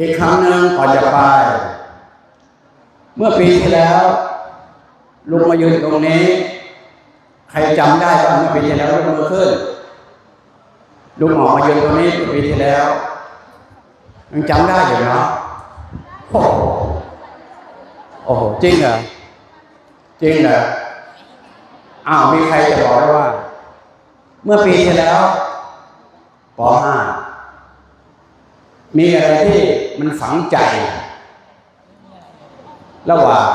อีกครั้งหนึ่งก่อนจะไป เมื่อปีที่แล้ว ลุงมายืนตรงนี้ ใครจำได้บ้างเมื่อปีที่แล้วลุกมือขึ้น ลุงออมายืนตรงนี้ปีที่แล้วยังจำได้อยู่เนาะโอ้โหโอ้โหจริงเหรอจริงเหรออ้าวมีใครจะบอกได้ว่า เมื่อปีที่แล้วป .5 มีอะไรที่มันฝังใจ ระหว่าง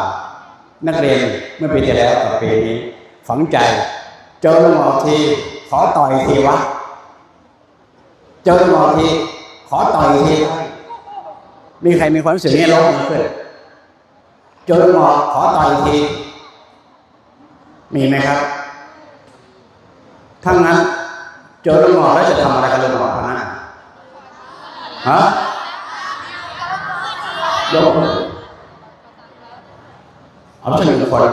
นักเรียนเมื่อปีที่แล้วกับปีนี้ ฝังใจ เจอลุงหมอทีขอต่อยทีวะ เจอลุงหมอทีขอต่อยทีมีใครมีความรู้สึกนี้ลงมือขึ้นเจอลุงหมอขอต่อยทีมีไหมครับถ้างั้นเจอลุงหมอแล้วจะทำอะไรกับลุงหมอคนนั้น ฮะยกเอาสักหนึ่งคน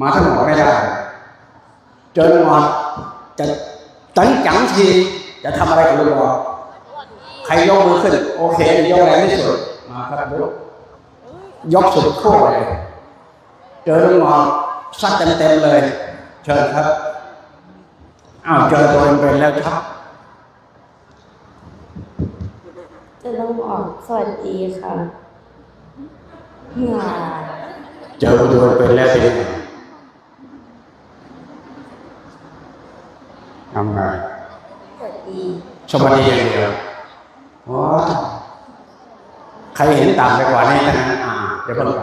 มาทั้งหมดไม่ได้เจอลุงหมอจะจังจังทีจะทำอะไรกับลุงหมอใครยกมือขึ้น โอเคยกแรงที่สุดมาครับยกยกสุดขั้วเลยเจอลุงหมอซัดเต็มๆเลย เชิญครับอ้าวเจอตัวเป็นแล้วครับ จะต้องบอกสวัสดีค่ะงาเจอตัวเป็นๆแล้วเป็นยังไงทำไงสวัสดีสวัสดีอย่างเดียวว้าวใครเห็นต่างไปกว่านี้ทั้งนั้นอ่าเดี๋ยวเพิ่งไป